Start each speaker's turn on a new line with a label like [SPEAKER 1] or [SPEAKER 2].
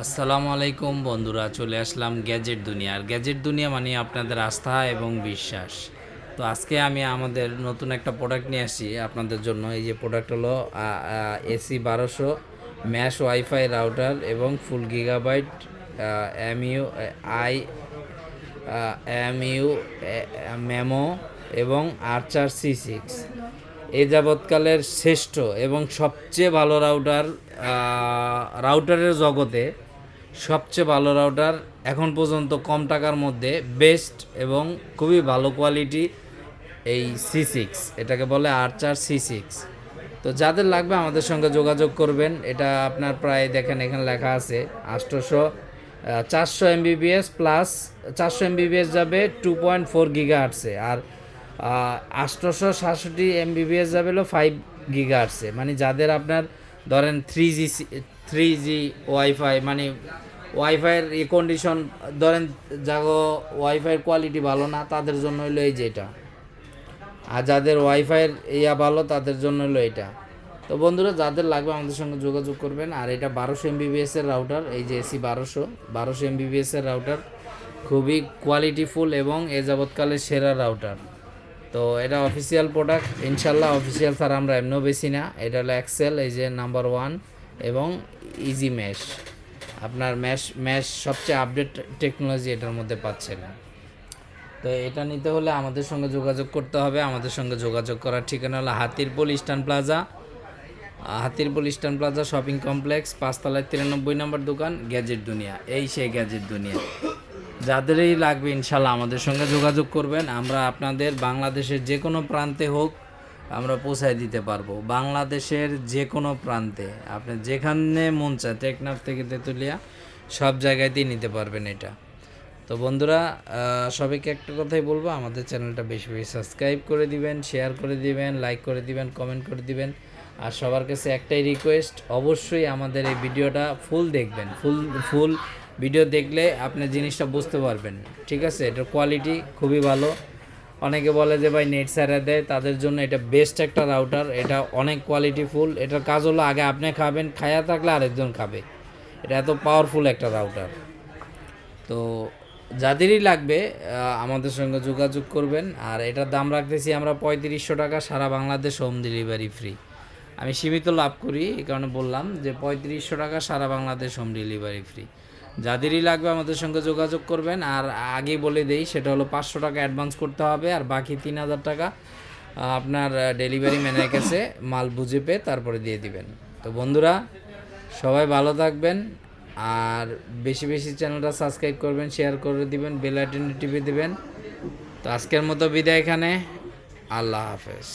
[SPEAKER 1] আসসালামু আলাইকুম বন্ধুরা, চলে আসলাম গ্যাজেট দুনিয়া। আর গ্যাজেট দুনিয়া মানে আপনাদের আস্থা এবং বিশ্বাস। তো আজকে আমি আমাদের নতুন একটা প্রোডাক্ট নিয়ে আসি আপনাদের জন্য। এই যে প্রোডাক্ট হলো এসি বারোশো ম্যাশ ওয়াইফাই রাউটার এবং full gigabyte MU I MU MIMO এবং আর্চার সি সিক্স এই যাবৎকালের শ্রেষ্ঠ এবং সবচেয়ে ভালো রাউটার রাউটারের জগতে সবচেয়ে ভালো রাউটার এখন পর্যন্ত কম টাকার মধ্যে বেস্ট এবং খুবই ভালো কোয়ালিটি এই সি সিক্স এটাকে বলে আর্চার সি সিক্স তো যাদের লাগবে আমাদের সঙ্গে যোগাযোগ করবেন, এটা আপনার প্রায় দেখেন এখানে লেখা আছে আষ্টশো চারশো এমবিবিএস প্লাস চারশো এমবিবিএস যাবে টু পয়েন্ট ফোর গিগা আর আষ্টশো সাতষট্টি এমবিবিএস যাবে হলো ফাইভ গিগা আটসে মানে যাদের আপনার ধরেন three G three G wifi মানে ওয়াইফাইয়ের এই কন্ডিশন ধরেন যাগো ওয়াইফাইয়ের কোয়ালিটি ভালো না, তাদের জন্য হলো এই যে এটা। আর যাদের ওয়াইফাইয়ের ইয়া ভালো, তাদের জন্য হলো এটা। তো বন্ধুরা, যাদের লাগবে আমাদের সঙ্গে যোগাযোগ করবেন। আর এটা বারোশো এমবিবিএস এর রাউটার এই যে এসি বারোশো বারোশো এমবিবিএস এর রাউটার খুবই কোয়ালিটিফুল এবং এ যাবৎকালের সেরা রাউটার তো এটা অফিসিয়াল প্রোডাক্ট ইনশাল্লাহ অফিসিয়াল স্যার আমরা এমনিও বেশি না। এটা হলো এক্সেল এই যে নাম্বার ওয়ান এবং ইজি ম্যাশ আপনার ম্যাশ ম্যাশ সবচেয়ে আপডেট টেকনোলজি এটার মধ্যে পাচ্ছেন। তো এটা নিতে হলে আমাদের সঙ্গে যোগাযোগ করতে হবে। আমাদের সঙ্গে যোগাযোগ করার ঠিকানা হলো Hatirpool eastern plaza. Hatirpool eastern plaza shopping complex, পাঁচতলায় তিরানব্বই নম্বর দোকান, গ্যাজেট দুনিয়া। এই সেই গ্যাজেট দুনিয়া। যাদেরই লাগবে ইনশাল্লাহ আমাদের সঙ্গে যোগাযোগ করবেন। আমরা আপনাদের বাংলাদেশের যে কোনো প্রান্তে হোক আমরা পৌঁছায় দিতে পারব। বাংলাদেশের যে কোনো প্রান্তে। আপনি যেখানে মন চায় টেকনাফ থেকে তেঁতুলিয়া, সব জায়গাতেই নিতে পারবেন এটা। তো বন্ধুরা সবাইকে একটা কথাই বলব, আমাদের চ্যানেলটা বেশি বেশি সাবস্ক্রাইব করে দিবেন, শেয়ার করে দিবেন, লাইক করে দিবেন, কমেন্ট করে দিবেন। আর সবার কাছে একটাই রিকোয়েস্ট অবশ্যই আমাদের এই ভিডিওটা ফুল দেখবেন। ফুল ফুল ভিডিও দেখলে আপনি জিনিসটা বুঝতে পারবেন, ঠিক আছে? এটার কোয়ালিটি খুবই ভালো। অনেকে বলে যে, ভাই নেট সারা দেয়। তাদের জন্য এটা বেস্ট একটা রাউটার এটা অনেক কোয়ালিটি ফুল এটার কাজ হলো আগে আপনি খাবেন, খায়া থাকলে আরেকজন খাবে। এটা এত পাওয়ারফুল একটা রাউটার তো যাদেরই লাগবে আমাদের সঙ্গে যোগাযোগ করবেন। আর এটার দাম রাখতেছি আমরা পঁয়ত্রিশশো টাকা, সারা বাংলাদেশ হোম ডেলিভারি ফ্রি আমি সীমিত লাভ করি, এই কারণে বললাম যে, পঁয়ত্রিশশো টাকা, সারা বাংলাদেশ হোম ডেলিভারি ফ্রি যাদেরই লাগবে আমাদের সঙ্গে যোগাযোগ করবেন। আর আগে বলে দেই, সেটা হলো পাঁচশো টাকা অ্যাডভান্স করতে হবে, আর বাকি তিন হাজার টাকা আপনার ডেলিভারি ম্যানের কাছে মাল বুঝে পেয়ে তারপরে দিয়ে দিবেন। তো বন্ধুরা, সবাই ভালো থাকবেন, আর বেশি বেশি চ্যানেলটা সাবস্ক্রাইব করবেন শেয়ার করে দিবেন বেল আইকনটি টিপে দিবেন। তো আজকের মতো বিদায় এখানে, আল্লাহ হাফেজ।